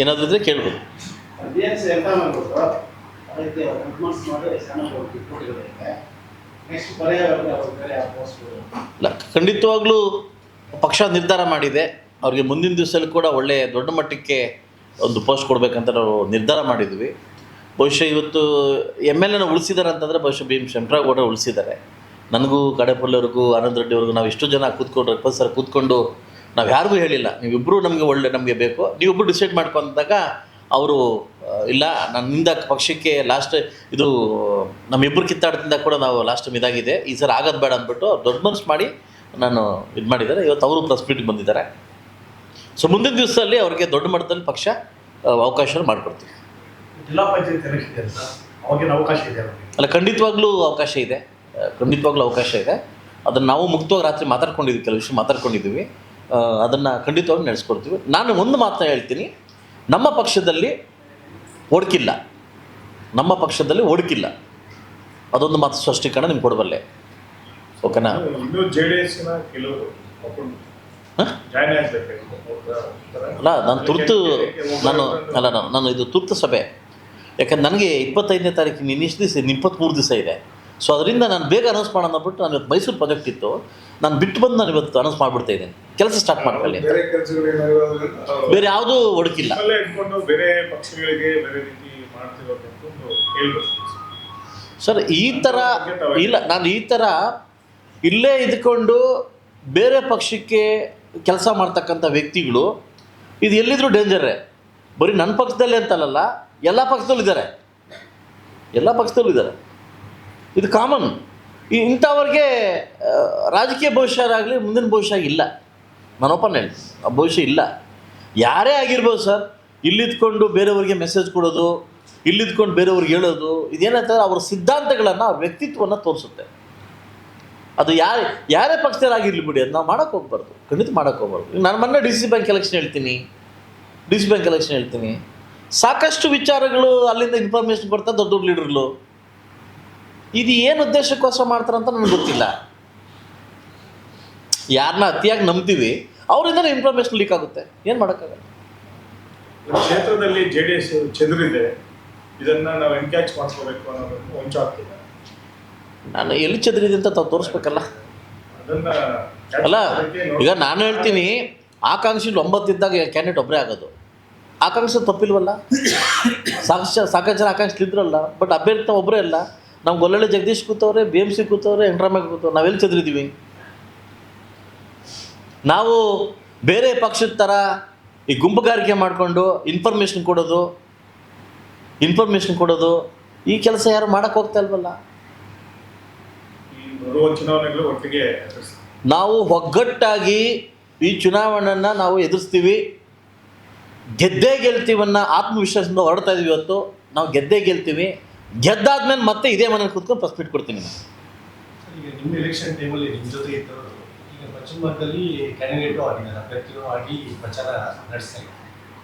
ಏನಾದರೂ ಇದ್ರೆ ಕೇಳ್ಬೋದು. ಇಲ್ಲ, ಖಂಡಿತವಾಗ್ಲೂ ಪಕ್ಷ ನಿರ್ಧಾರ ಮಾಡಿದೆ. ಅವ್ರಿಗೆ ಮುಂದಿನ ದಿವಸದಲ್ಲಿ ಕೂಡ ಒಳ್ಳೆಯ ದೊಡ್ಡ ಮಟ್ಟಕ್ಕೆ ಒಂದು ಪೋಸ್ಟ್ ಕೊಡಬೇಕಂತ ನಾವು ನಿರ್ಧಾರ ಮಾಡಿದ್ವಿ. ಬಹುಶಃ ಇವತ್ತು ಎಂ ಎಲ್ ಎನ ಉಳಿಸಿದ್ದಾರೆ ಅಂತಂದರೆ ಬಹುಶಃ ಭೀಮ್ ಶಂಕರಗೌಡ ಉಳಿಸಿದ್ದಾರೆ. ನನಗೂ ಕಡೆಪಲ್ಲಿಯವ್ರಿಗೂ ಆನಂದ್ ರೆಡ್ಡಿವರೆಗೂ ನಾವು ಇಷ್ಟು ಜನ ಕೂತ್ಕೊಂಡು ಸರ್ ಕೂತ್ಕೊಂಡು ನಾವು ಯಾರಿಗೂ ಹೇಳಿಲ್ಲ. ನೀವಿಬ್ಬರು ನಮಗೆ ಒಳ್ಳೆ ನಮಗೆ ಬೇಕು. ನೀವಿಬ್ಬರು ಡಿಸೈಡ್ ಮಾಡ್ಕೊಂಡಾಗ ಅವರು ಇಲ್ಲ ನನ್ನಿಂದ ಪಕ್ಷಕ್ಕೆ ಲಾಸ್ಟ್ ಇದು ನಮ್ಮಿಬ್ಬರು ಕಿತ್ತಾಟದಿಂದ ಕೂಡ ನಾವು ಲಾಸ್ಟ್ ಟೈಮ್ ಇದಾಗಿದೆ. ಈ ಸಲ ಆಗೋದು ಬೇಡ ಅಂದ್ಬಿಟ್ಟು ದೊಡ್ಡ ಮನಸ್ಸು ಮಾಡಿ ನಾನು ಇದು ಮಾಡಿದ್ದಾರೆ. ಇವತ್ತು ಅವರು ಪ್ರೆಸ್ ಮೀಟಿಗೆ ಬಂದಿದ್ದಾರೆ. ಸೊ ಮುಂದಿನ ದಿವಸದಲ್ಲಿ ಅವ್ರಿಗೆ ದೊಡ್ಡ ಮಟ್ಟದಲ್ಲಿ ಪಕ್ಷ ಅವಕಾಶ ಮಾಡಿಕೊಡ್ತೀವಿ. ಜಿಲ್ಲಾ ಪಂಚಾಯತ್ ಅವಕಾಶ ಇದೆ ಅಲ್ಲ ಖಂಡಿತವಾಗ್ಲೂ ಅವಕಾಶ ಇದೆ. ಖಂಡಿತವಾಗ್ಲೂ ಅವಕಾಶ ಇದೆ. ಅದನ್ನು ನಾವು ಮುಕ್ತವಾಗಿ ರಾತ್ರಿ ಮಾತಾಡ್ಕೊಂಡಿದ್ವಿ ಕೆಲವು ವಿಷಯ ಮಾತಾಡ್ಕೊಂಡಿದ್ದೀವಿ ಅದನ್ನು ಖಂಡಿತವಾಗಿ ನಡೆಸ್ಕೊಡ್ತೀವಿ. ನಾನು ಒಂದು ಮಾತನ್ನ ಹೇಳ್ತೀನಿ ನಮ್ಮ ಪಕ್ಷದಲ್ಲಿ ಒಡಕಿಲ್ಲ. ನಮ್ಮ ಪಕ್ಷದಲ್ಲಿ ಒಡಕಿಲ್ಲ. ಅದೊಂದು ಮಾತು ಸ್ಪಷ್ಟೀಕರಣ ನಿಮ್ಗೆ ಕೊಡಬಲ್ಲೆ ಓಕೆನಾ? ಅಲ್ಲ ನಾನು ತುರ್ತು ನಾನು ಅಲ್ಲ ನಾನು ನಾನು ಇದು ತುರ್ತು ಸಭೆ. ಯಾಕಂದ್ರೆ ನನಗೆ ಇಪ್ಪತ್ತೈದನೇ ತಾರೀಕಿನ ಇನ್ನಿಷ್ಟು ದಿವಸ ಇನ್ನು ಇಪ್ಪತ್ತ್ಮೂರು ದಿವಸ ಇದೆ. ಸೊ ಅದರಿಂದ ನಾನು ಬೇಗ ಅನೌನ್ಸ್ ಮಾಡೋಣ ಅಂದ್ಬಿಟ್ಟು ನಾನು ಇವತ್ತು ಮೈಸೂರು ಪ್ರಾಜೆಕ್ಟ್ ಇತ್ತು. ನಾನು ಬಿಟ್ಟು ಬಂದು ನಾನು ಇವತ್ತು ಅನೌನ್ಸ್ ಮಾಡಿಬಿಡ್ತಾ ಇದ್ದೀನಿ. ಕೆಲಸ ಸ್ಟಾರ್ಟ್ ಮಾಡ್ಕೊಳ್ಳಿ. ಬೇರೆ ಯಾವುದು ಹುಡುಕಿಲ್ಲ. ಸರ್ ಈ ಥರ ಇಲ್ಲ ನಾನು ಈ ಥರ ಇಲ್ಲೇ ಇದ್ಕೊಂಡು ಬೇರೆ ಪಕ್ಷಕ್ಕೆ ಕೆಲಸ ಮಾಡ್ತಕ್ಕಂಥ ವ್ಯಕ್ತಿಗಳು ಇದು ಎಲ್ಲಿದ್ರು ಡೇಂಜರೇ ಬರೀ ನನ್ನ ಪಕ್ಷದಲ್ಲೇ ಅಂತಲ್ಲ ಎಲ್ಲ ಪಕ್ಷದಲ್ಲೂ ಇದ್ದಾರೆ. ಎಲ್ಲ ಪಕ್ಷದಲ್ಲೂ ಇದ್ದಾರೆ. ಇದು ಕಾಮನ್ ಈ ಇಂಥವ್ರಿಗೆ ರಾಜಕೀಯ ಭವಿಷ್ಯರಾಗಲಿ ಮುಂದಿನ ಭವಿಷ್ಯ ಇಲ್ಲ. ನಾನು ಒಪ್ಪನ್ ಹೇಳಿ, ಆ ಭವಿಷ್ಯ ಇಲ್ಲ. ಯಾರೇ ಆಗಿರ್ಬೋದು ಸರ್, ಇಲ್ಲಿದ್ಕೊಂಡು ಬೇರೆಯವ್ರಿಗೆ ಮೆಸೇಜ್ ಕೊಡೋದು, ಇಲ್ಲಿದ್ಕೊಂಡು ಬೇರೆಯವ್ರಿಗೆ ಹೇಳೋದು, ಇದೇನಂತಂದ್ರೆ ಅವ್ರ ಸಿದ್ಧಾಂತಗಳನ್ನು ಅವ್ರ ವ್ಯಕ್ತಿತ್ವವನ್ನು ತೋರಿಸುತ್ತೆ. ಅದು ಯಾರು, ಯಾರೇ ಪಕ್ಷದವರಾಗಿರ್ಲಿ ಬಿಡಿ ಅದು ನಾವು ಮಾಡೋಕ್ಕೆ ಹೋಗ್ಬಾರ್ದು. ಖಂಡಿತ ಮಾಡೋಕ್ಕೆ ಹೋಗ್ಬಾರ್ದು. ನಾನು ಮೊನ್ನೆ ಡಿ ಸಿ ಬ್ಯಾಂಕ್ ಎಲೆಕ್ಷನ್ ಹೇಳ್ತೀನಿ. ಡಿ ಸಿ ಬ್ಯಾಂಕ್ ಎಲೆಕ್ಷನ್ ಹೇಳ್ತೀನಿ. ಸಾಕಷ್ಟು ವಿಚಾರಗಳು ಅಲ್ಲಿಂದ ಇನ್ಫಾರ್ಮೇಷನ್ ಬರ್ತಾ ದೊಡ್ಡ ದೊಡ್ಡ ಲೀಡರ್ಗಳು ಇದು ಏನು ಉದ್ದೇಶಕ್ಕೋಸ್ಕರ ಮಾಡ್ತಾರಂತ ನನಗೆ ಗೊತ್ತಿಲ್ಲ. ಯಾರನ್ನ ಅತಿಯಾಗಿ ನಂಬ್ತೀವಿ ಅವರಿಂದ ಇನ್ಫಾರ್ಮೇಶನ್ ಲೀಕ್ ಆಗುತ್ತೆ. ಏನು ಮಾಡೋಕ್ಕಾಗಲ್ಲ. ಕ್ಷೇತ್ರದಲ್ಲಿ ಜೆ ಡಿ ಎಸ್ ಚದುರಿದೆ. ಇದನ್ನ ನಾವು ಎನ್ಕ್ಯಾಚ್ ಅನ್ನೋದನ್ನು ನಾನು ಎಲ್ಲಿ ಚದುರಿದೆ ಅಂತ ತಾವು ತೋರಿಸ್ಬೇಕಲ್ಲ. ಅಲ್ಲ ಈಗ ನಾನು ಹೇಳ್ತೀನಿ ಆಕಾಂಕ್ಷಿಲಿ ಒಂಬತ್ತಿದ್ದಾಗ ಕ್ಯಾಂಡಿಡೇಟ್ ಒಬ್ಬರೇ ಆಗೋದು. ಆಕಾಂಕ್ಷೆ ತಪ್ಪಿಲ್ವಲ್ಲ? ಸಾಕಷ್ಟು ಸಾಕಷ್ಟು ಜನ ಆಕಾಂಕ್ಷೆ ಇದ್ರಲ್ಲ ಬಟ್ ಅಭ್ಯರ್ಥಿ ಒಬ್ಬರೇ ಅಲ್ಲ. ನಾವು ಗೊಲ್ಲಳ್ಳಿ ಜಗದೀಶ್ ಕೂತವ್ರೆ ಬಿ ಎಂ ಸಿ ಕೂತವ್ರೆ, ಎಂಟ್ರಾಮ್ಯಾಗ ಕೂತವ್ರೆ, ನಾವೆಲ್ಲಿ ಚದ್ರಿದ್ದೀವಿ ನಾವು ಬೇರೆ ಪಕ್ಷದ ಥರ ಈ ಗುಂಪುಗಾರಿಕೆ ಮಾಡಿಕೊಂಡು ಇನ್ಫಾರ್ಮೇಷನ್ ಕೊಡೋದು ಇನ್ಫಾರ್ಮೇಷನ್ ಕೊಡೋದು, ಈ ಕೆಲಸ ಯಾರು ಮಾಡೋಕ್ಕೆ ಹೋಗ್ತಾ ಇಲ್ವಲ್ಲ? ನಾವು ಒಗ್ಗಟ್ಟಾಗಿ ಈ ಚುನಾವಣೆಯನ್ನು ನಾವು ಎದುರಿಸ್ತೀವಿ. ಗೆದ್ದೇ ಗೆಲ್ತೀವನ್ನ ಆತ್ಮವಿಶ್ವಾಸದಿಂದ ಹೊರಡ್ತಾ ಇದೀವಿ ಇವತ್ತು. ನಾವು ಗೆದ್ದೇ ಗೆಲ್ತೀವಿ. ಗೆದ್ದಾದ್ಮೇಲೆ ಮತ್ತೆ ಇದೇ ಮನೇಲಿ ಕೂತ್ಕೊಂಡು ಫಸ್ಟ್ ಬಿಟ್ಟು ಕೊಡ್ತೀನಿ ಈಗ ನಿಮ್ಮ ಎಲೆಕ್ಷನ್ ಟೈಮಲ್ಲಿ ನಿಮ್ಮ ಜೊತೆ ಇದ್ದವರು ಈಗ ಪಶ್ಚಿಮ ಭಾಗದಲ್ಲಿ ಕ್ಯಾಂಡಿಡೇಟು ಆಗಿದ್ದಾರೆ ಅಭ್ಯರ್ಥಿಗಳು ಆಗಿ ಪ್ರಚಾರ ನಡೆಸ್ತಾ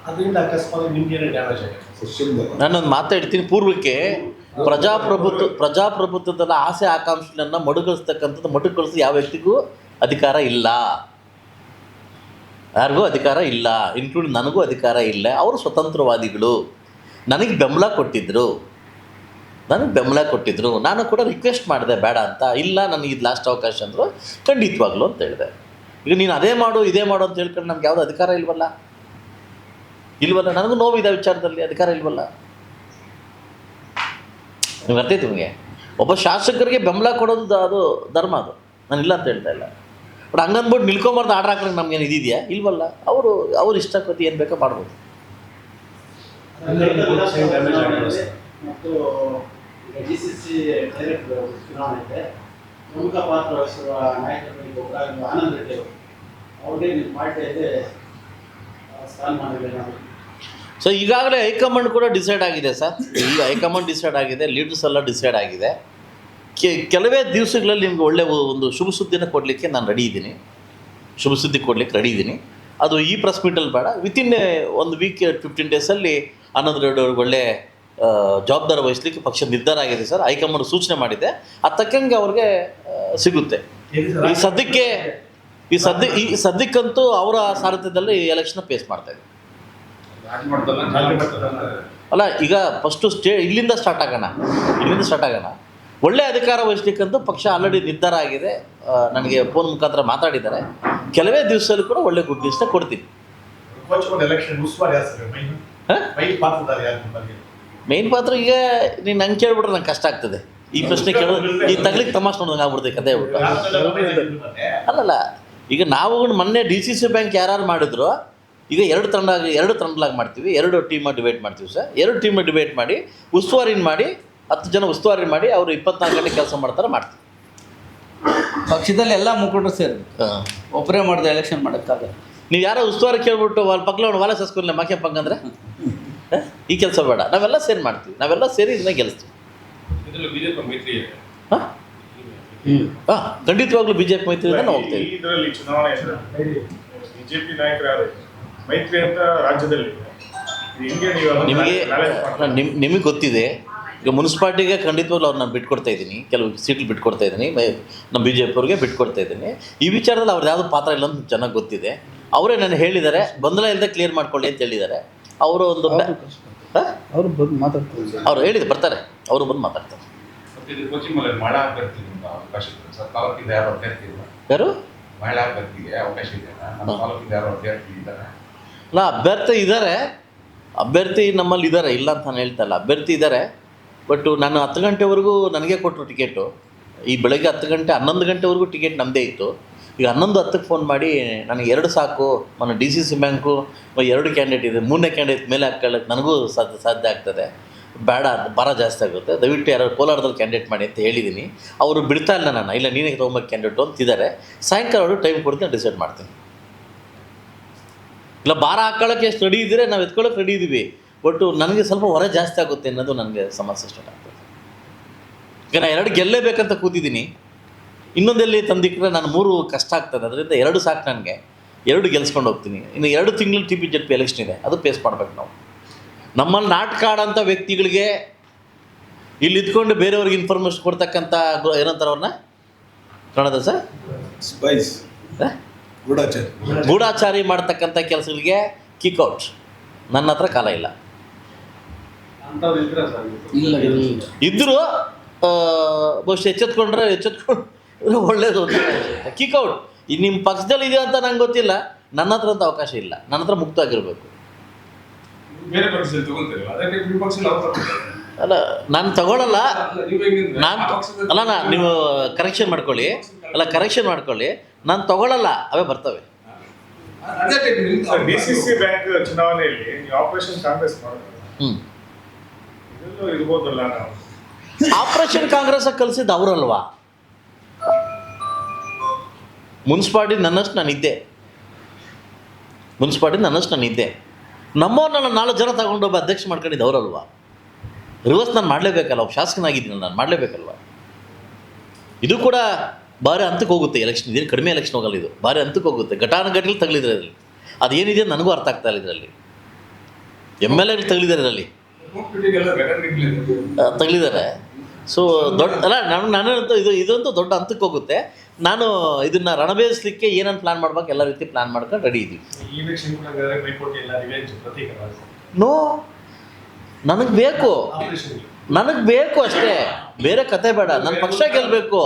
ಅದರಿಂದ ಅಕಸ್ಮಾತ್ ನಿಮ್ಗೆ ಏನೋ ಡ್ಯಾಮೇಜ್ ಆಗುತ್ತೆ ನಾನೊಂದು ಮಾತಾಡ್ತೀನಿ ಪೂರ್ವಕ್ಕೆ ಪ್ರಜಾಪ್ರಭುತ್ವ ಪ್ರಜಾಪ್ರಭುತ್ವದ ಆಸೆ ಆಕಾಂಕ್ಷೆಗಳನ್ನು ಮಡುಗಿಸ್ತಕ್ಕಂಥದ್ದು ಮಡುಗೊಳಿಸಿ ಯಾವ ವ್ಯಕ್ತಿಗೂ ಅಧಿಕಾರ ಇಲ್ಲ. ಯಾರಿಗೂ ಅಧಿಕಾರ ಇಲ್ಲ ಇನ್ಕ್ಲೂಡ್ ನನಗೂ ಅಧಿಕಾರ ಇಲ್ಲ. ಅವರು ಸ್ವತಂತ್ರವಾದಿಗಳು. ನನಗೆ ಬೆಂಬಲ ಕೊಟ್ಟಿದ್ದರು ನನಗೆ ಬೆಂಬಲ ಕೊಟ್ಟಿದ್ದರು ನಾನು ಕೂಡ ರಿಕ್ವೆಸ್ಟ್ ಮಾಡಿದೆ, ಬೇಡ ಅಂತ. ಇಲ್ಲ, ನನಗೆ ಇದು ಲಾಸ್ಟ್ ಅವಕಾಶ ಅಂದರು, ಖಂಡಿತವಾಗ್ಲು ಅಂತ ಹೇಳಿದೆ. ಈಗ ನೀನು ಅದೇ ಮಾಡು, ಇದೇ ಮಾಡು ಅಂತ ಹೇಳ್ಕೊಂಡು ನಮ್ಗೆ ಯಾವುದೋ ಅಧಿಕಾರ ಇಲ್ವಲ್ಲ? ಇಲ್ವಲ್ಲ? ನನಗೂ ನೋವಿದೆ ವಿಚಾರದಲ್ಲಿ, ಅಧಿಕಾರ ಇಲ್ವಲ್ಲ? ನಿಮ್ಗೆ ಅರ್ಥೈತೆ ನಿಮಗೆ? ಒಬ್ಬ ಶಾಸಕರಿಗೆ ಬೆಂಬಲ ಕೊಡೋದು ಅದು ಧರ್ಮ ಅದು. ನಾನು ಇಲ್ಲ ಅಂತ ಹೇಳ್ತಾ ಇಲ್ಲ. ಬಟ್ ಹಂಗಂದ್ಬಿಟ್ಟು ನಿಲ್ಕೊಂಬಾರ್ದು ಆರ್ಡ್ರ್ ಹಾಕೋಕ್ಕೆ ನಮ್ಗೇನು ಇದಿದೆಯಾ? ಇಲ್ವಲ್ಲ? ಅವರು, ಅವ್ರ ಇಷ್ಟಪಟ್ಟು ಏನು ಬೇಕೋ ಮಾಡ್ಬೋದು. Damage G C C direct ಚುನಾವಣೆ ಇದೆ. ಪ್ರಮುಖ ಪಾತ್ರ ವಹಿಸುವ ನಾಯಕರಲ್ಲಿ ಒಬ್ಬರಾಗಿರುವ ಆನಂದ್ ರೆಡ್ಡಿ ಅವರು, ಅವ್ರಿಗೆ ನಿಮ್ಮ ಪಾರ್ಟಿಯಲ್ಲಿ ಸ್ಥಾನಮಾನಗಳೇನಾದ್ರು ಸೊ ಈಗಾಗಲೇ ಹೈಕಮಾಂಡ್ ಕೂಡ ಡಿಸೈಡ್ ಆಗಿದೆ ಸರ್. ಈಗ ಹೈಕಮಾಂಡ್ ಡಿಸೈಡ್ ಆಗಿದೆ ಲೀಡರ್ಸ್ ಎಲ್ಲ ಡಿಸೈಡ್ ಆಗಿದೆ. ಕೆ, ಕೆಲವೇ ದಿವಸಗಳಲ್ಲಿ ನಿಮ್ಗೆ ಒಳ್ಳೆ ಒಂದು ಶುಭ ಸುದ್ದಿನ ಕೊಡಲಿಕ್ಕೆ ನಾನು ರೆಡಿ ಇದ್ದೀನಿ. ಶುಭ ಸುದ್ದಿ ಕೊಡಲಿಕ್ಕೆ ರೆಡಿ ಇದ್ದೀನಿ. ಅದು ಈ ಪ್ರೆಸ್ ಮೀಟಲ್ಲಿ ಬೇಡ. ವಿತಿನ್ ಒಂದು ವೀಕ್ ಫಿಫ್ಟೀನ್ ಡೇಸಲ್ಲಿ ಆನಂದ್ ರೆಡ್ಡಿ ಅವ್ರಿಗೆ ಒಳ್ಳೆ ಜವಾಬ್ದಾರಿ ವಹಿಸ್ಲಿಕ್ಕೆ ಪಕ್ಷ ನಿರ್ಧಾರ ಆಗಿದೆ ಸರ್. ಹೈಕಮಾಂಡ್ ಸೂಚನೆ ಮಾಡಿದೆ. ಅದು ತಕ್ಕಂಗೆ ಅವ್ರಿಗೆ ಸಿಗುತ್ತೆ. ಈ ಸದ್ಯಕ್ಕೆ ಈ ಸದ್ಯ ಈ ಸದ್ಯಕ್ಕಂತೂ ಅವರ ಸಾರಥ್ಯದಲ್ಲಿ ಎಲೆಕ್ಷನ್ ಫೇಸ್ ಮಾಡ್ತಾ ಇದೆ. ಅಲ್ಲ ಈಗ ಫಸ್ಟು ಸ್ಟೇ ಇಲ್ಲಿಂದ ಸ್ಟಾರ್ಟ್ ಆಗೋಣ. ಇಲ್ಲಿಂದ ಸ್ಟಾರ್ಟ್ ಆಗೋಣ. ಒಳ್ಳೆ ಅಧಿಕಾರ ವಹಿಸ್ಲಿಕ್ಕಂತೂ ಪಕ್ಷ ಆಲ್ರೆಡಿ ನಿರ್ಧಾರ ಆಗಿದೆ. ನನಗೆ ಫೋನ್ ಮುಖಾಂತರ ಮಾತಾಡಿದ್ದಾರೆ. ಕೆಲವೇ ದಿವಸದಲ್ಲಿ ಕೂಡ ಒಳ್ಳೆ ಗುಡ್ ನ್ಯೂಸ್ನ ಕೊಡ್ತೀನಿ. ಮೇನ್ ಪಾತ್ರ ಈಗ ನೀನು ನಂಗೆ ಕೇಳ್ಬಿಟ್ರೆ ನಂಗೆ ಕಷ್ಟ ಆಗ್ತದೆ. ಈ ಪ್ರಶ್ನೆ ಕೇಳೋದು ಈ ತಗ್ಲಿಕ್ಕೆ ತಮಾಷೆ ನೋಡಿದಂಗೆ ಆಗ್ಬಿಡ್ತದೆ ಕತೆ ಹೇಳ್ಬಿಟ್ಟು. ಅಲ್ಲಲ್ಲ ಈಗ ನಾವು ಮೊನ್ನೆ ಡಿ ಸಿ ಸಿ ಬ್ಯಾಂಕ್ ಯಾರು ಮಾಡಿದ್ರು ಈಗ ಎರಡು ತಂಡ ಎರಡು ತಂಡಲಾಗಿ ಮಾಡ್ತೀವಿ. ಎರಡು ಟೀಮ ಡಿಬೇಟ್ ಮಾಡ್ತೀವಿ ಸರ್. ಎರಡು ಟೀಮ ಡಿಬೇಟ್ ಮಾಡಿ ಉಸ್ತುವಾರಿನ ಮಾಡಿ ಹತ್ತು ಜನ ಉಸ್ತುವಾರಿ ಮಾಡಿ ಅವರು ಇಪ್ಪತ್ನಾಲ್ಕು ಗಂಟೆ ಕೆಲಸ ಮಾಡ್ತಾರೆ ಮಾಡ್ತೀವಿ. ಪಕ್ಷದಲ್ಲಿ ಎಲ್ಲ ಮುಖಂಡರು ಸೇರಿ ಒಬ್ಬರೇ ಮಾಡಿದೆ ಎಲೆಕ್ಷನ್ ಮಾಡೋಕ್ಕಾಗಲ್ಲ. ನೀವು ಯಾರೋ ಉಸ್ತುವಾರಿ ಕೇಳ್ಬಿಟ್ಟು ವಾಲ್ ಪಕ್ಕಲ ಒಂದು ವಾಲ ಸಸ್ಕೂಲ್ನ ಮಾಕೆ ಪಂಗಂದ್ರೆ ಈ ಕೆಲಸ ಬೇಡ. ನಾವೆಲ್ಲ ಸೇರಿ ಮಾಡ್ತೀವಿ. ನಾವೆಲ್ಲ ಸೇರಿ ಇದನ್ನ ಗೆಲ್ಲಿಸ್ತೀವಿ ಹಾಂ? ಹಾಂ ಖಂಡಿತವಾಗ್ಲೂ ಬಿ ಜೆ ಪಿ ಮೈತ್ರಿಯಿಂದ ನಾವು ಹೋಗ್ತೇವೆ. ಇದರಲ್ಲಿ ಚುನಾವಣೆ ಬಿಜೆಪಿ ಮೈತ್ರಿ ಅಂತ ರಾಜ್ಯದಲ್ಲಿ ನೀವು ನಿಮಗೆ? ನಿಮ್ ನಿಮಗೆ ಗೊತ್ತಿದೆ. ಈಗ ಮುನ್ಸಿಪಾಲ್ಟಿಗೆ ಖಂಡಿತವಾಗ್ಲೂ ಅವ್ರು ನಾನು ಬಿಟ್ಕೊಡ್ತಾ ಇದ್ದೀನಿ. ಕೆಲವು ಸೀಟ್ಲು ಬಿಟ್ಕೊಡ್ತಾ ಇದ್ದೀನಿ. ನಮ್ಮ ಬಿ ಜೆ ಪಿ ಅವ್ರಿಗೆ ಬಿಟ್ಕೊಡ್ತಾ ಇದ್ದೀನಿ. ಈ ವಿಚಾರದಲ್ಲಿ ಅವ್ರದ್ದು ಯಾವುದು ಪಾತ್ರ ಇಲ್ಲ ಅಂತ ಚೆನ್ನಾಗಿ ಗೊತ್ತಿದೆ. ಅವರೇ ನಾನು ಹೇಳಿದ್ದಾರೆ. ಗೊಂದಲ ಇಲ್ಲದೆ ಕ್ಲಿಯರ್ ಮಾಡ್ಕೊಳ್ಳಿ ಅಂತ ಹೇಳಿದ್ದಾರೆ. ಅವರು ಒಂದು ಹಾಂ? ಅವರು ಬಂದು ಮಾತಾಡ್ತಾರೆ. ಅವ್ರು ಹೇಳಿದ್ರು ಬರ್ತಾರೆ. ಅವರು ಬಂದು ಮಾತಾಡ್ತಾರೆ. ಯಾರು ಅಲ್ಲ? ಅಭ್ಯರ್ಥಿ ಇದ್ದಾರೆ? ಅಭ್ಯರ್ಥಿ ನಮ್ಮಲ್ಲಿ ಇದ್ದಾರೆ. ಇಲ್ಲ ಅಂತ ನಾನು ಹೇಳ್ತಾ ಇಲ್ಲ. ಅಭ್ಯರ್ಥಿ ಇದ್ದಾರೆ. ಬಟ್ ನಾನು ಹತ್ತು ಗಂಟೆವರೆಗೂ ನನಗೆ ಕೊಟ್ಟರು ಟಿಕೆಟು. ಈ ಬೆಳಗ್ಗೆ ಹತ್ತು ಗಂಟೆ ಹನ್ನೊಂದು ಗಂಟೆವರೆಗೂ ಟಿಕೆಟ್ ನಮ್ಮದೇ ಇತ್ತು. ಈಗ ಹನ್ನೊಂದು ಹತ್ತಕ್ಕೆ ಫೋನ್ ಮಾಡಿ, ನನಗೆ ಎರಡು ಸಾಕು, ಮೊನ್ನೆ ಡಿ ಸಿ ಸಿ ಬ್ಯಾಂಕು ಎರಡು ಕ್ಯಾಂಡಿಡೇಟ್ ಇದೆ, ಮೂರನೇ ಕ್ಯಾಂಡಿಡೇಟ್ ಮೇಲೆ ಹಾಕೊಳ್ಳೋಕೆ ನನಗೂ ಸಾಧ್ಯ ಸಾಧ್ಯ ಆಗ್ತದೆ. ಬೇಡ, ಭಾರ ಜಾಸ್ತಿ ಆಗುತ್ತೆ. ದಯವಿಟ್ಟು ಯಾರು ಕೋಲಾರದಲ್ಲಿ ಕ್ಯಾಂಡಿಡೇಟ್ ಮಾಡಿ ಅಂತ ಹೇಳಿದ್ದೀನಿ ಅವರು ಬಿಡ್ತಾ ಇಲ್ಲ ನಾನು ಇಲ್ಲ ನೀನೇ ತೊಗೊಂಬೇಕು ಕ್ಯಾಂಡಿಡೇಟು ಅಂತಿದ್ದಾರೆ. ಸಾಯಂಕಾಲ ಅವರು ಟೈಮ್ ಕೊಡ್ತೀನಿ ಡಿಸೈಡ್ ಮಾಡ್ತೀನಿ. ಇಲ್ಲ, ಭಾರ ಹಾಕೊಳ್ಳೋಕ್ಕೆ ಎಷ್ಟು ರೆಡಿ ಇದ್ದರೆ, ನಾವು ಎತ್ಕೊಳ್ಳೋಕೆ ರೆಡಿ ಇದ್ದೀವಿ ಬಟ್ ನನಗೆ ಸ್ವಲ್ಪ ಹೊರ ಜಾಸ್ತಿ ಆಗುತ್ತೆ ಅನ್ನೋದು ನನಗೆ ಸಮಸ್ಯೆ ಸ್ಟಾರ್ಟ್ ಆಗ್ತದೆ. ಈಗ ನಾನು ಎರಡು ಗೆಲ್ಲೇಬೇಕಂತ ಕೂತಿದ್ದೀನಿ. ಇನ್ನೊಂದೆಲ್ಲಿ ತಂದಿಕ್ಕರೆ ನಾನು ಮೂರು ಕಷ್ಟ ಆಗ್ತದೆ. ಅದರಿಂದ ಎರಡು ಸಾಕು ನನಗೆ. ಎರಡು ಗೆಲ್ಸ್ಕೊಂಡು ಹೋಗ್ತೀನಿ. ಇನ್ನು ಎರಡು ತಿಂಗಳು T P J P election ಇದೆ. ಅದು ಫೇಸ್ ಮಾಡ್ಬೇಕು ನಾವು. ನಮ್ಮಲ್ಲಿ ನಾಟಕ ಆಡೋಂಥ ವ್ಯಕ್ತಿಗಳಿಗೆ ಇಲ್ಲಿ ಇದ್ಕೊಂಡು ಬೇರೆಯವ್ರಿಗೆ ಇನ್ಫಾರ್ಮೇಷನ್ ಕೊಡ್ತಕ್ಕಂಥ ಏನಂತಾರವ್ರನ್ನ ಏನಂತಾರೆ ಅವ್ರನ್ನ? ಕನ್ನಡದ ಸರ್? ಸ್ಪೈಸ್ ಗೂಢಾಚಾರಿ. ಗೂಢಾಚಾರಿ ಮಾಡ್ತಕ್ಕಂಥ ಕೆಲಸಗಳಿಗೆ ಕಿಕ್ಔಟ್ ನನ್ನ ಹತ್ರ ಕಾಲ ಇಲ್ಲ. ಇದ್ದರೂ ಬಹುಶಃ ಎಚ್ಚೆತ್ಕೊಂಡ್ರೆ ಎಚ್ಚೆತ್ಕೊಂಡ್ರೆ ಒಳ್ಳೇದು ಕಿಕ್ಔಟ್ ಇದು ನಿಮ್ಮ ಪಕ್ಷದಲ್ಲಿ ಇದೆಯಾ ಅಂತ ನಂಗೆ ಗೊತ್ತಿಲ್ಲ. ನನ್ನ ಹತ್ರ ಅಂತ ಅವಕಾಶ ಇಲ್ಲ. ನನ್ನ ಹತ್ರ ಮುಕ್ತವಾಗಿರಬೇಕು. ಅಲ್ಲ ನಾನು ತಗೊಳ್ಳಲ್ಲ ನಾನು ಅಲ್ಲ ನಾ ನೀವು ಕರೆಕ್ಷನ್ ಮಾಡ್ಕೊಳ್ಳಿ. ಅಲ್ಲ ಕರೆಕ್ಷನ್ ಮಾಡ್ಕೊಳ್ಳಿ. ನಾನು ತಗೊಳ್ಳಲ್ಲ ಅವೇ ಬರ್ತವೆ. ಡಿ ಸಿ ಸಿ ಬ್ಯಾಂಕ್ ಚುನಾವಣೆಯಲ್ಲಿ ನೀವು ಆಪರೇಷನ್ ಕಾಂಗ್ರೆಸ್ ಮಾಡೋದು. ಹ್ಞೂ ಇದೆಲ್ಲೋ ಇರ್ಬೋದಲ್ಲ ನಾವು. ಆಪರೇಷನ್ ಕಾಂಗ್ರೆಸ್ ಕಲಿಸಿದ್ದು ಅವರಲ್ವಾ? ಮುನ್ಸಿಪಾಲ್ಟಿ ನನ್ನಷ್ಟು ನಾನು ಇದ್ದೆ ಮುನ್ಸಿಪಾಲ್ಟಿ ನನ್ನಷ್ಟು ನಾನು ಇದ್ದೆ ನಮ್ಮವ್ರನ್ನ ನಾನು ನಾಲ್ಕು ಜನ ತಗೊಂಡೊಬ್ಬ ಅಧ್ಯಕ್ಷ ಮಾಡ್ಕೊಂಡಿದ್ದು ಅವರಲ್ವಾ? ರಿವರ್ಸ್ ನಾನು ಮಾಡಲೇಬೇಕಲ್ಲ ಒಬ್ಬ ಶಾಸಕನಾಗಿದ್ದೀನಿ ನಾನು ಮಾಡಲೇಬೇಕಲ್ವ? ಇದು ಕೂಡ ಭಾರಿ ಅಂತಕ್ಕೆ ಹೋಗುತ್ತೆ ಎಲೆಕ್ಷನ್ ಇದೇನು ಕಡಿಮೆ ಎಲೆಕ್ಷನ್ ಹೋಗಲ್ಲ ಇದು. ಭಾರಿ ಅಂತಕ್ಕೆ ಹೋಗುತ್ತೆ. ಘಟಾನುಘಟಿಲಿ ತಗಲಿದ್ರೆ ಅದರಲ್ಲಿ ಅದೇನಿದೆ ನನಗೂ ಅರ್ಥ ಆಗ್ತಾ ಇಲ್ಲ ಇದರಲ್ಲಿ. ಎಂ ಎಲ್ ಎಲ್ಲಿ ತಗಲಿದ್ದಾರೆ ಇದರಲ್ಲಿ. ತಗಲಿದ್ದಾರೆ. ಸೊ ದೊಡ್ಡ, ಅಲ್ಲ, ನಾನು ನಾನು ಅಂತೂ ಇದು ಇದಂತೂ ದೊಡ್ಡ ಅಂತಕ್ಕೆ ಹೋಗುತ್ತೆ. ನಾನು ಇದನ್ನ ರಣಬೇಯಿಸ್ಲಿಕ್ಕೆ ಏನೇನು ಪ್ಲಾನ್ ಮಾಡ್ಬೇಕು ಎಲ್ಲ ರೀತಿ ಪ್ಲಾನ್ ಮಾಡ್ಕೊಂಡು ರೆಡಿ ಇದ್ದೀವಿ ನೋ ನನಗೆ ಬೇಕು. ನನಗೆ ಬೇಕು ಅಷ್ಟೇ. ಬೇರೆ ಕತೆ ಬೇಡ. ನನ್ನ ಪಕ್ಷ ಗೆಲ್ಲಬೇಕು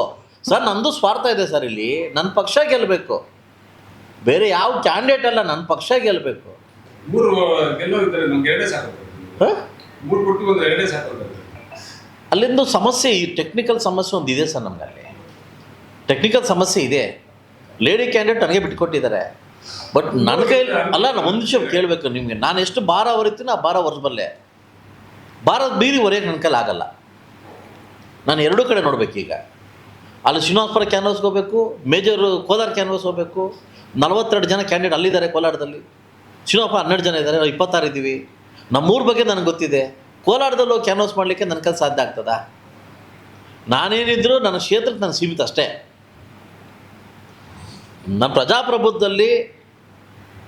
ಸರ್ ನಂದು ಸ್ವಾರ್ಥ ಇದೆ ಸರ್ ಇಲ್ಲಿ. ನನ್ನ ಪಕ್ಷ ಗೆಲ್ಲಬೇಕು ಬೇರೆ ಯಾವ ಕ್ಯಾಂಡಿಡೇಟ್ ಅಲ್ಲ ನನ್ನ ಪಕ್ಷ ಗೆಲ್ಲಬೇಕು ಅಲ್ಲಿಂದು ಸಮಸ್ಯೆ ಈ ಟೆಕ್ನಿಕಲ್ ಸಮಸ್ಯೆ ಒಂದು ಇದೆ ಸರ್ ನಮ್ಗೆ ಅಲ್ಲಿ ಟೆಕ್ನಿಕಲ್ ಸಮಸ್ಯೆ ಇದೆ. ಲೇಡಿ ಕ್ಯಾಂಡಿಡೇಟ್ ನನಗೆ ಬಿಟ್ಕೊಟ್ಟಿದ್ದಾರೆ ಬಟ್ ನನ್ನ ಕೈಲಿ, ಅಲ್ಲ, ನಾನು ಒಂದು ವಿಷಯ ಕೇಳಬೇಕು ನಿಮಗೆ. ನಾನು ಎಷ್ಟು ಭಾರ ಹೊರಿತೀನಿ, ಆ ಭಾರ ಹೊರಬಲ್ಲೆ ಭಾರದ ಬೀರಿ ಹೊರೆಯೋಕೆ ನನ್ನ ಕೈಲಿ ಆಗಲ್ಲ. ನಾನು ಎರಡೂ ಕಡೆ ನೋಡ್ಬೇಕೀಗ ಅಲ್ಲಿ ಶ್ರೀನಿವಾಸಪುರ ಕ್ಯಾನ್ವಸ್ಗೆ ಹೋಗಬೇಕು ಮೇಜರ್ ಕೋಲಾರ ಕ್ಯಾನ್ವಸ್ ಹೋಗಬೇಕು. ನಲವತ್ತೆರಡು ಜನ ಕ್ಯಾಂಡಿಡೇಟ್ ಅಲ್ಲಿದ್ದಾರೆ ಕೋಲಾರದಲ್ಲಿ. ಶ್ರೀನಿವಾಸ ಹನ್ನೆರಡು ಜನ ಇದ್ದಾರೆ, ಇಪ್ಪತ್ತಾರು ಇದ್ದೀವಿ ನಮ್ಮೂರ ಬಗ್ಗೆ ನನಗೆ ಗೊತ್ತಿದೆ. ಕೋಲಾರದಲ್ಲೂ ಕ್ಯಾನ್ವಸ್ ಕ್ಯಾನ್ವಾಸ್ ಮಾಡಲಿಕ್ಕೆ ನನ್ನ ಕೈಲಿ ಸಾಧ್ಯ ಆಗ್ತದಾ? ನಾನೇನಿದ್ರು ನನ್ನ ಕ್ಷೇತ್ರಕ್ಕೆ ನಾನು ಸೀಮಿತ ಅಷ್ಟೇ. ನಮ್ಮ ಪ್ರಜಾಪ್ರಭುತ್ವದಲ್ಲಿ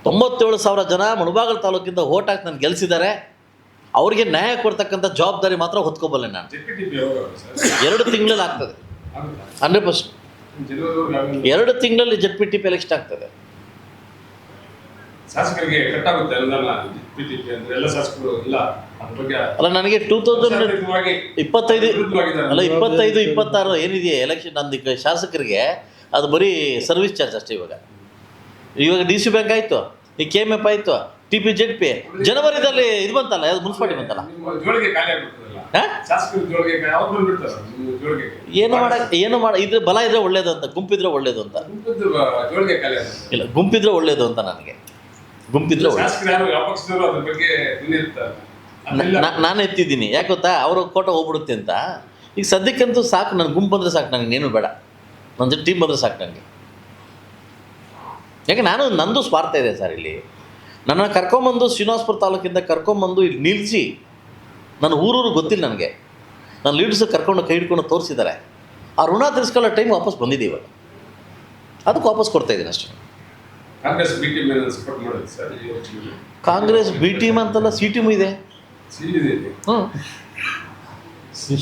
ತೊಂಬತ್ತೇಳು ಸಾವಿರ ಜನ ಮುಣಬಾಗಲ್ ತಾಲೂಕಿಂದ ಓಟ್ ಹಾಕಿ ನಾನು ಗೆಲ್ಲಿಸಿದ್ದಾರೆ ಅವ್ರಿಗೆ ನ್ಯಾಯ ಕೊಡ್ತಕ್ಕಂಥ ಜವಾಬ್ದಾರಿ ಮಾತ್ರ ಹೊತ್ಕೋಬಲ್ಲೆ ನಾನು. ಎರಡು ತಿಂಗಳಲ್ಲಿ ಆಗ್ತದೆ. Hundred percent. ಎರಡು ತಿಂಗಳಲ್ಲಿ Z P T P election ಆಗ್ತದೆ? ಅಲ್ಲ ನನಗೆ ಟೂ ತೌಸಂಡ್ ಇಪ್ಪತ್ತೈದು ಅಲ್ಲ ಇಪ್ಪತ್ತೈದು ಇಪ್ಪತ್ತಾರು ಏನಿದೆಯಾ ಎಲೆಕ್ಷನ್ ನಂದು ಶಾಸಕರಿಗೆ ಅದು ಬರೀ ಸರ್ವಿಸ್ ಚಾರ್ಜ್ ಅಷ್ಟೇ ಇವಾಗ. ಇವಾಗ ಡಿ ಸಿ ಬ್ಯಾಂಕ್ ಆಯಿತು ಈ ಕೆ ಎಂ ಎಫ್ ಆಯಿತು ಟಿ ಪಿ ಜೆಡ್ ಪಿ ಜನವರಿದಲ್ಲಿ ಇದು ಬಂತಲ್ಲ ಯಾವ್ದು ಮುನ್ಸಿಪಾಲಿಟಿ ಬಂತಲ್ಲ? ಏನು ಮಾಡ ಏನು ಮಾಡ ಇದ್ರೆ ಬಲ ಇದ್ರೆ ಒಳ್ಳೇದು ಅಂತ ಗುಂಪಿದ್ರೆ ಒಳ್ಳೇದು ಅಂತ. ಇಲ್ಲ ಗುಂಪಿದ್ರೆ ಒಳ್ಳೇದು ಅಂತ ನನಗೆ. ಗುಂಪಿದ್ರೆ ನಾನು ಎತ್ತಿದ್ದೀನಿ. ಯಾಕೆ ಗೊತ್ತಾ? ಅವ್ರ ಕೋಟ ಹೋಗ್ಬಿಡುತ್ತೆ ಅಂತ. ಈಗ ಸದ್ಯಕ್ಕಂತೂ ಸಾಕು ನನ್ನ ಗುಂಪು ಅಂದ್ರೆ ಸಾಕು ನನಗೆ ಏನು ಬೇಡ. ನನ್ನ ಜೊತೆ ಟೀಮ್ ಬಂದರೆ ಸಾಕು ನನಗೆ ಯಾಕೆ ನಾನು ನಂದು ಸ್ವಾರ್ಥ ಇದೆ ಸರ್ ಇಲ್ಲಿ. ನನ್ನ ಕರ್ಕೊಂಬಂದು ಶ್ರೀನಿವಾಸ್ಪುರ ತಾಲೂಕಿಂದ ಕರ್ಕೊಂಬಂದು ಇಲ್ಲಿ ನಿಲ್ಲಿಸಿ ನನ್ನ ಊರೂರು ಗೊತ್ತಿಲ್ಲ ನನಗೆ. ನನ್ನ ಲೀಡರ್ಸ್ ಕರ್ಕೊಂಡು ಕೈ ಹಿಡ್ಕೊಂಡು ತೋರಿಸಿದ್ದಾರೆ. ಆ ಋಣ ತೀರಿಸ್ಕೊಳ್ಳೋ ಟೈಮ್ ವಾಪಸ್ ಬಂದಿದೆ ಇವಾಗ. ಅದಕ್ಕೆ ವಾಪಸ್ ಕೊಡ್ತಾ ಇದ್ದೀನಿ ಅಷ್ಟೇ. ಕಾಂಗ್ರೆಸ್ ಬಿ ಟೀಮ್ ಅಂತಲ್ಲ ಸಿ ಟೀಮು ಇದೆ. ಹ್ಞೂ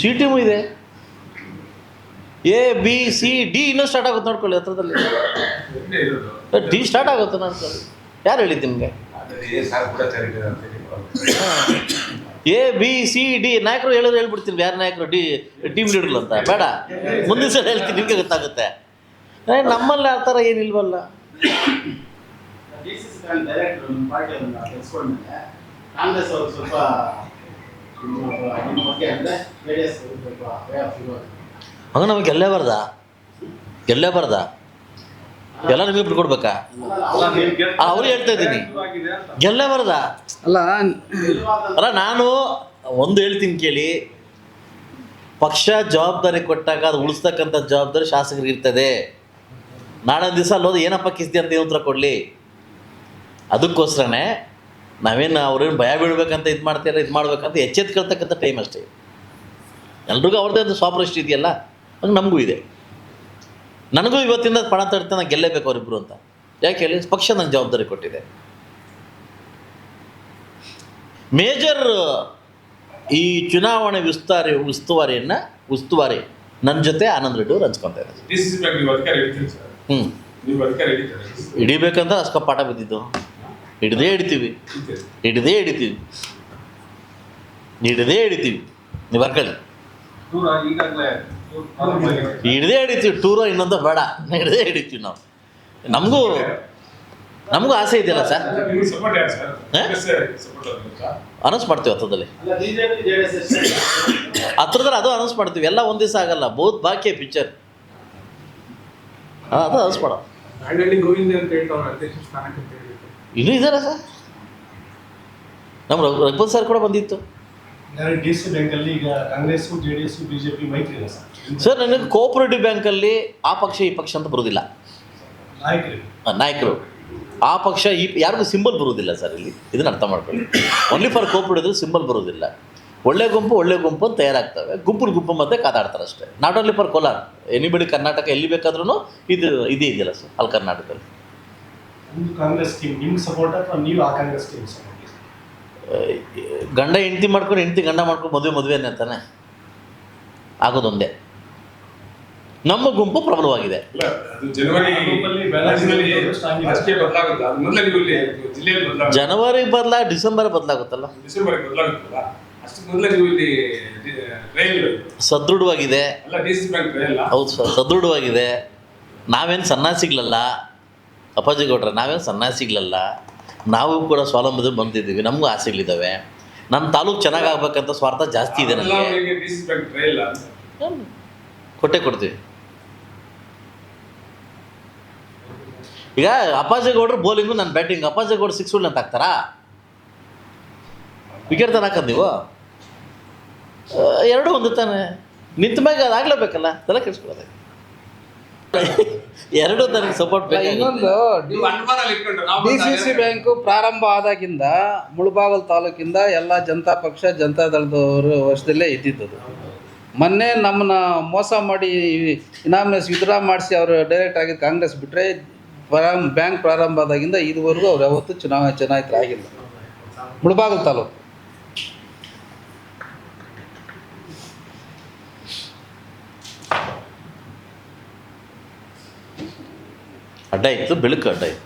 ಸಿ ಟೀಮು ಇದೆ. ಎ ಬಿ ಸಿ ಡಿ ಇನ್ನೂ ಸ್ಟಾರ್ಟ್ ಆಗುತ್ತೆ ನೋಡ್ಕೊಳ್ಳಿ ಹತ್ರದಲ್ಲಿ. ಡಿ ಸ್ಟಾರ್ಟ್ ಆಗುತ್ತೆ ನೋಡ್ಕೊಳ್ಳಿ. ಯಾರು ಹೇಳಿದ್ದು ನಿಮಗೆ? ಎ ಬಿ ಸಿ ಡಿ ನಾಯಕರು ಹೇಳಿದ್ರೆ ಹೇಳ್ಬಿಡ್ತೀನಿ. ಯಾರು ನಾಯಕರು? ಡಿ ಟೀಮ್ ಲೀಡರ್ ಅಂತ. ಬೇಡ. ಮುಂದಿನ ಸಲ ಹೇಳ್ತೀನಿ ನಿಮಗೆ ಗೊತ್ತಾಗುತ್ತೆ. ಏ, ನಮ್ಮಲ್ಲಿ ಆ ಥರ ಏನಿಲ್ವಲ್ಲ. ಕಾಂಗ್ರೆಸ್ ಅವರು ಸ್ವಲ್ಪ ನಿಮ್ಮ ನಮಗೆ ಎಲ್ಲೇ ಬರ್ದ? ಎಲ್ಲೇ ಬರ್ದ? ಹಂಗ ಎಲ್ಲ ನಿಮಗೆ ಬಿಟ್ಕೊಡ್ಬೇಕಾ ಅವ್ರು ಹೇಳ್ತಾ ಇದ್ದೀನಿ. ಗೆಲ್ಲೇಬಾರ್ದ ಅಲ್ಲ ಅಲ್ಲ ನಾನು ಒಂದು ಹೇಳ್ತೀನಿ ಕೇಳಿ. ಪಕ್ಷ ಜವಾಬ್ದಾರಿ ಕೊಟ್ಟಾಗ ಅದು ಉಳಿಸ್ತಕ್ಕಂಥ ಜವಾಬ್ದಾರಿ ಶಾಸಕರಿಗೆ ಇರ್ತದೆ. ನಾಳೆ ದಿವಸ ಅಲ್ಲೋದು ಏನಪ್ಪ ಕಿಸ್ತಿ ಅಂತ ಏನು ಉತ್ತರ ಕೊಡಲಿ? ಅದಕ್ಕೋಸ್ಕರನೇ ನಾವೇನು ಅವ್ರೇನು ಭಯ ಬೀಳ್ಬೇಕಂತ ಇದು ಮಾಡ್ತಾರೆ ಇದು ಮಾಡ್ಬೇಕಂತ ಎಚ್ಚೆತ್ಕೊಳ್ತಕ್ಕಂಥ ಟೈಮ್ ಅಷ್ಟೇ. ಎಲ್ರಿಗೂ ಅವ್ರದ್ದೇ ಒಂದು ಸ್ವಾಪೃಷ್ಟಿ ಇದೆಯಲ್ಲ? ಹಂಗೆ ನಮಗೂ ಇದೆ. ನನಗೂ ಇವತ್ತಿಂದ ಪಣ ತಡ್ತ ನಾನು ಗೆಲ್ಲೇಬೇಕು ಅವರಿಬ್ಬರು ಅಂತ. ಯಾಕೆ ಹೇಳಿ? ಪಕ್ಷ ನಂಗೆ ಜವಾಬ್ದಾರಿ ಕೊಟ್ಟಿದೆ. ಮೇಜರ್ ಈ ಚುನಾವಣೆ ವಿಸ್ತಾರಿ ಉಸ್ತುವಾರಿಯನ್ನ ಉಸ್ತುವಾರಿ ನನ್ನ ಜೊತೆ ಆನಂದ್ ರೆಡ್ಡಿ ಅವ್ರು ಹಂಚ್ಕೊತಾ ಹ್ಞೂ ಹಿಡಿಬೇಕಂತ ಅಸ್ಕ ಪಾಠ ಬಿದ್ದಿದ್ದು. ಹಿಡ್ದೇ ಹಿಡಿತೀವಿ. ಹಿಡ್ದೇ ಹಿಡಿತೀವಿ. ಹಿಡ್ದೇ ಹಿಡಿತೀವಿ. ನೀವು ಬರ್ಕೊಳ್ಳಿ ದೂರ ಈಗಾಗಲೇ ಪ್ರಾರಂಭ ಆಗಿದೆ. ಹಿಡ್ದೇ ಹಿಡಿತೀವಿ ಟೂರೋ ಇನ್ನೊಂದು ಬೇಡ. ಹಿಡ್ದೇ ಹಿಡಿತೀವಿ ನಾವು. ನಮಗೂ ನಮಗೂ ಆಸೆ ಇದೆಯಲ್ಲ ಸರ್? ಅನೌನ್ಸ್ ಮಾಡ್ತೀವಿ ಎಷ್ಟು ಹತ್ರದಲ್ಲಿ ಅದು ಅನೌನ್ಸ್ ಮಾಡ್ತೀವಿ. ಎಲ್ಲ ಒಂದು ದಿವಸ ಆಗಲ್ಲ. ಬಹುತ್ ಬಾಕಿ ಪಿಕ್ಚರ್ ಹಾಂ ಅದು ಅನೌನ್ಸ್ ಮಾಡೋ ಇನ್ನೂ ಇದಾರ ಸರ್? ನಮ್ಮ ರಘು ರಘುಪತ್ ಸರ್ ಕೂಡ ಬಂದಿತ್ತು. ಡಿ ಸಿ ಬ್ಯಾಂಕಲ್ಲಿ ಈಗ ಕಾಂಗ್ರೆಸ್ ಜೆ ಡಿ ಮೈತ್ರಿ ಇದೆ ಸರ್. ಸರ್ ನನಗೆ ಕೋಆಪರೇಟಿವ್ ಬ್ಯಾಂಕಲ್ಲಿ ಆ ಪಕ್ಷ ಈ ಪಕ್ಷ ಅಂತ ಬರೋದಿಲ್ಲ. ನಾಯಕರು. ಆ, ನಾಯಕರು. ಆ ಪಕ್ಷ ಈ ಯಾರಿಗೂ ಸಿಂಬಲ್ ಬರೋದಿಲ್ಲ ಸರ್ ಇಲ್ಲಿ. ಇದನ್ನ ಅರ್ಥ ಮಾಡ್ಕೊಳ್ಳಿ. ಓನ್ಲಿ ಫಾರ್ ಕೋಪರೇಟಿವ್ ಸಿಂಬಲ್ ಬರೋದಿಲ್ಲ. ಒಳ್ಳೆ ಗುಂಪು ಒಳ್ಳೆ ಗುಂಪು ಅಂತ ತಯಾರಾಗ್ತವೆ. ಗುಂಪು ಗುಂಪು ಮತ್ತೆ ಕಾದಾಡ್ತಾರೆ ಅಷ್ಟೇ not only for Kolar. Anybody Karnataka ಎಲ್ಲಿ ಬೇಕಾದ್ರೂ ಇದು ಇದೇ ಇದೆಯಲ್ಲ ಸರ್ ಅಲ್ಲಿ ಕರ್ನಾಟಕದಲ್ಲಿ. ಕಾಂಗ್ರೆಸ್ ಟೀಮ್ ನಿಮ್ಗೆ ಸಪೋರ್ಟ್ ಅಥವಾ ನೀವು ಆ ಕಾಂಗ್ರೆಸ್ ಟೀಮ್ ಸಪೋರ್ಟ್ ಗಂಡ ಹೆಂಡತಿ ಮಾಡ್ಕೊಂಡು ಹೆಂಡತಿ ಗಂಡ ಮಾಡ್ಕೊಂಡು ಮದುವೆ ಮದುವೆ ಅಂತಾನೆ ಆಗೋದೊಂದೇ. ನಮ್ಮ ಗುಂಪು ಪ್ರಬಲವಾಗಿದೆ. ಇಲ್ಲ ಜನವರಿ ಬದಲ ಡಿಸೆಂಬರ್ ಬದಲಾಗುತ್ತಲ್ಲ? ಡಿಸೆಂಬರ್ ಬದಲಾಗುತ್ತಲ್ಲ. ಅಷ್ಟು ಮೊದಲೇ ಇಲ್ಲಿ ರೈಲ್. ಸದೃಢವಾಗಿದೆ. ಅಲ್ಲ ಡಿ ರೈಲ್? ಹೌದು ಸರ್ ಸದೃಢವಾಗಿದೆ. ನಾವೇನು ಸನ್ನಾಸಿಗಳಲ್ಲ ಅಪ್ಪಾಜಿ ಗೌಡ್ರೆ ನಾವೇನು ಸನ್ಯಾಸಿಗಳಲ್ಲ ನಾವು ಕೂಡ ಸ್ವಾವಲಂಬಿ ಬಂದಿದ್ದೀವಿ ನಮಗೂ ಆಸೆಗಳಿದ್ದಾವೆ. ನಮ್ಮ ತಾಲೂಕು ಚೆನ್ನಾಗಿ ಆಗ್ಬೇಕಂತ ಸ್ವಾರ್ಥ ಜಾಸ್ತಿ ಇದೆ ನನಗೆ ಕೊಟ್ಟೆ ಕೊಡ್ತೀವಿ. ಈಗ ಅಪ್ಪಾಜಿ ಗೌಡ್ರು ಬೌಲಿಂಗು ನಾನು ಬ್ಯಾಟಿಂಗ್ ಅಪ್ಪಾಜಿ ಗೌಡ್ರು ಸಿಕ್ಸ್ ಅಂತ ಹಾಕ್ತಾರಾ? ವಿಕೆಟ್ ತಾನೆ ಹಾಕೋದು ನೀವು? ಎರಡೂ ಒಂದು ತಾನೆ. ನಿಂತ ಮ್ಯಾಗ ಅದಾಗ್ಲೇಬೇಕಲ್ಲ ತಲೆ ಕೆಡಿಸ್ಕೊಳ್ಳೋದೆ ಎರಡೂ ನನಗೆ ಸಪೋರ್ಟ್ ಬೇಕು ಇನ್ನೊಂದು ಡಿ ಸಿ ಸಿ ಬ್ಯಾಂಕು ಪ್ರಾರಂಭ ಆದಾಗಿಂದ ಮುಳಬಾಗಲ್ ತಾಲೂಕಿಂದ ಎಲ್ಲ ಜನತಾ ಪಕ್ಷ ಜನತಾ ದಳದವರು ವರ್ಷದಲ್ಲೇ ಇದ್ದಿದ್ದದು ಮೊನ್ನೆ ನಮ್ಮನ್ನ ಮೋಸ ಮಾಡಿ ಇನಾಮಿನಸ್ ವಿತ್ಡ್ರಾ ಮಾಡಿಸಿ ಅವರು ಡೈರೆಕ್ಟ್ ಆಗಿ ಕಾಂಗ್ರೆಸ್ ಬಿಟ್ಟರೆ ಪ್ರಾರಂಭ ಬ್ಯಾಂಕ್ ಪ್ರಾರಂಭ ಆದಾಗಿಂದ ಇದುವರೆಗೂ ಅವ್ರು ಯಾವತ್ತೂ ಚುನಾವಣೆ ಚುನಾಯಿತರಾಗಿಲ್ಲ. ಮುಳಬಾಗಲ್ ತಾಲೂಕು. ಅಡ್ಡ ಇತ್ತು ಬೆಳಕು ಅಡ್ಡ ಇತ್ತು.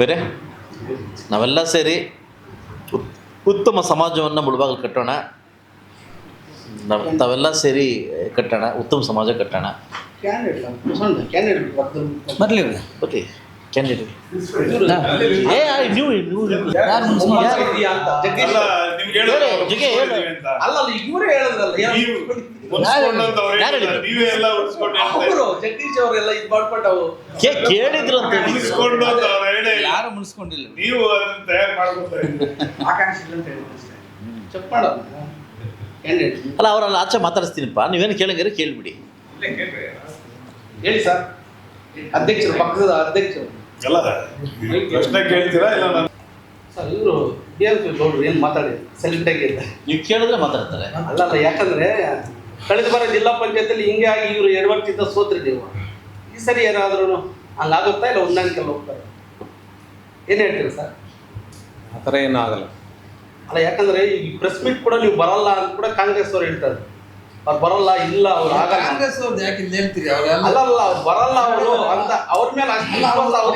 ಬೇರೆ? ನಾವೆಲ್ಲ ಸೇರಿ ಉತ್ತಮ ಸಮಾಜವನ್ನು ಮುಳುಬಾಗಲು ಕಟ್ಟೋಣ. ನಾವು ತಾವೆಲ್ಲ ಸೇರಿ ಕಟ್ಟೋಣ ಉತ್ತಮ ಸಮಾಜ ಕಟ್ಟೋಣ. ಬರಲಿ ಓಕೆ ಕ್ಯಾಂಡಿಡೇಟ್. ನೀವು ಅಲ್ಲ ಇವರೇ ಹೇಳಿದ್ರಲ್ಲ ನೀವು ಎಲ್ಲ. ಜಗದೀಶ್ ಅವರೆಲ್ಲ ಇದು ಮಾಡ್ಬಿಟ್ಟು ಅವರು ಕೇ ಕೇಳಿದ್ರು ಅಂತ ಯಾರು ಮುನ್ಸ್ಕೊಂಡಿಲ್ಲ? ನೀವು ಅದನ್ನ ತಯಾರು ಮಾಡ್ಕೊತಾ ಚೆಕ್ ಅಲ್ಲ ಅವರಲ್ಲ ಆಚೆ ಮಾತಾಡಿಸ್ತೀನಿಪ್ಪ. ನೀವೇನು ಕೇಳಂಗಿದ್ರೆ ಕೇಳ್ಬಿಡಿ. ಹೇಳಿ ಸರ್. ಅಧ್ಯಕ್ಷರು ಪಕ್ಕದ ಅಧ್ಯಕ್ಷರು. ಎಲ್ಲ ಪ್ರಶ್ನೆ ಕೇಳ್ತೀರಾ ಇಲ್ಲ ಸರ್ ಇವರು ಏನು ನೋಡ್ರಿ ಪಿ ಗೌಡ್ರು ಏನು ಮಾತಾಡಿ ಸೆಲೆಕ್ಟಾಗಿ ನೀವು ಕೇಳಿದ್ರೆ ಮಾತಾಡ್ತಾರೆ. ಅಲ್ಲ ಯಾಕಂದ್ರೆ ಕಳೆದ ಬಾರಿ ಜಿಲ್ಲಾ ಪಂಚಾಯತಲ್ಲಿ ಹಿಂಗೆ ಆಗಿ ಇವರು ಎರಡು ವರ್ಷದಿಂದ ಸೋತ್ರಿ ನೀವು. ಈ ಸರಿ ಏನಾದ್ರೂ ಹಂಗಾಗುತ್ತಾ ಇಲ್ಲ ಹೊಂದಾಣಿಕೆ ಹೋಗ್ತಾರೆ ಏನು ಹೇಳ್ತೀರಿ ಸರ್? ಆ ಥರ ಏನೂ ಆಗಲ್ಲ. ಅಲ್ಲ ಯಾಕಂದ್ರೆ ಈ ಪ್ರೆಸ್ ಮೀಟ್ ಕೂಡ ನೀವು ಬರಲ್ಲ ಅಂತ ಕೂಡ ಕಾಂಗ್ರೆಸ್ ಅವ್ರು ಹೇಳ್ತಾರೆ ಅವ್ರು ಬರಲ್ಲ ಇಲ್ಲ ಅವ್ರು ಆಗಲ್ಲ. ಕಾಂಗ್ರೆಸ್ ಅವ್ರದ್ದು ಯಾಕೆ ಇಲ್ಲಿ ಹೇಳ್ತೀರಿ? ಅವರೆಲ್ಲ ಅಲ್ಲ ಅವ್ರು ಬರಲ್ಲ ಅವರು ಅಂತ ಅವ್ರ ಮೇಲೆ ಅಷ್ಟು ಅವ್ರು ಅಲ್ಲ ಅವ್ರ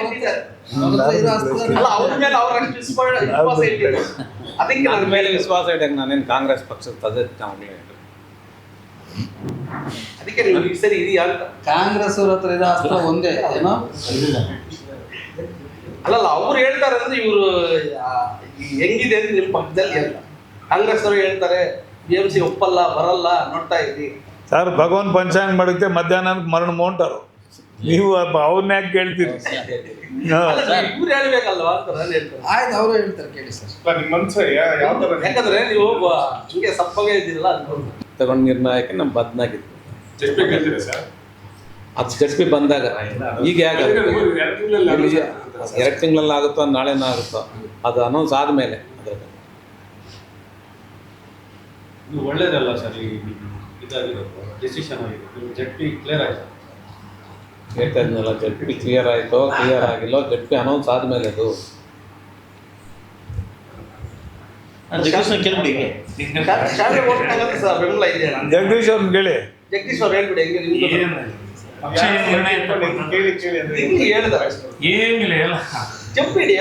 ನನ್ನ ಮೇಲೆ ವಿಶ್ವಾಸ ಇಡಕ್ಕೆ ನಾನೇನು ಕಾಂಗ್ರೆಸ್ ಪಕ್ಷದ ಸದಸ್ಯ ಅದಕ್ಕೆ ನೀವು ಈ ಸರಿ ಇದೆಯಾ ಕಾಂಗ್ರೆಸ್ ಅವ್ರ ಹತ್ರ ಇರೋ ಅಸ್ತ್ರ ಒಂದೇ ಏನೋ ಅಲ್ಲಲ್ಲ ಅವ್ರು ಹೇಳ್ತಾರೆ ಅಂದ್ರೆ ಇವರು ಹೆಂಗಿದೆ ಅಂದ್ರೆ ನಿಮ್ಮ ಪಕ್ಕದಲ್ಲಿ ಅಲ್ಲ. ಕಾಂಗ್ರೆಸ್ ಅವರು ಹೇಳ್ತಾರೆ ಬಿಎಂಸಿ ಎಂ ಸಿ ಒಪ್ಪಲ್ಲ ಬರಲ್ಲ ನೋಡ್ತಾ ಇದ್ದೀವಿ ಸರ್ ಭಗವಾನ್ ಪಂಚಾಂಗ ಮಾಡುತ್ತೆ ಮಧ್ಯಾಹ್ನ ಮರಣ ಮೌಂಟರು. ನೀವು ಅವ್ರನ್ನ ಯಾಕೆ ಕೇಳ್ತೀರಿ? ಇವ್ರು ಹೇಳ್ಬೇಕಲ್ವಾ ಅಂತ ನಾನು ಹೇಳ್ತಾರೆ ಆಯ್ತು ಅವರು ಹೇಳ್ತಾರೆ ಕೇಳಿ ಸರ್. ನಿಮ್ಮ ಮನ್ಸ ಯಾವ ತರ ಯಾಕಂದ್ರೆ ನೀವು ಒಬ್ಬ ಹಿಂಗೆ ಸಪ್ಪಗೆ ಇದ್ದೀರಲ್ಲ ಅನ್ಕೊಂಡು ತಗೊಂಡು ನಿರ್ಣಯಕ್ಕೆ ನಮ್ಮ ಬದ್ನಾಗಿತ್ತು ಎಷ್ಟು ಬೇಕಂತೀರಾ ಸರ್? ಅದು ಜಡ್ಪಿ ಬಂದಾಗ ಈಗ ಯಾಕೆ ಎರಡು ತಿಂಗಳಲ್ಲಿ ಎರಡು ತಿಂಗಳಲ್ಲಿ ಆಗುತ್ತೋ ನಾಳೆನೂ ಆಗುತ್ತೋ ಅದು ಅನೌನ್ಸ್ ಆದಮೇಲೆ ಅದ್ರ ಒಳ್ಳೇದಲ್ಲ ಸರ್ ಈ ಇದಾಗಿರೋದು ಡಿಸಿಷನ್ ಆಗಿದೆ ನಿಮ್ಮ ಜಡ್ಪಿ ಕ್ಲಿಯರ್ ಆಯ್ತು? ಹೇಳ್ತಾ ಇದ್ನಲ್ಲ ಜಡ್ಪಿ ಕ್ಲಿಯರ್ ಆಯಿತೋ ಕ್ಲಿಯರ್ ಆಗಿಲ್ಲೋ ಜಡ್ಪಿ ಅನೌನ್ಸ್ ಆದಮೇಲೆ ಅದು ಜಗದೀಶ್ ಅವ್ರನ್ನ ಕೇಳಿ ಜಗದೀಶ್ ಅವ್ರು ಹೇಳ್ಬಿಡಿ ಏನಿಲ್ಲ ಏನು ಚಪ್ಪಿಡಿ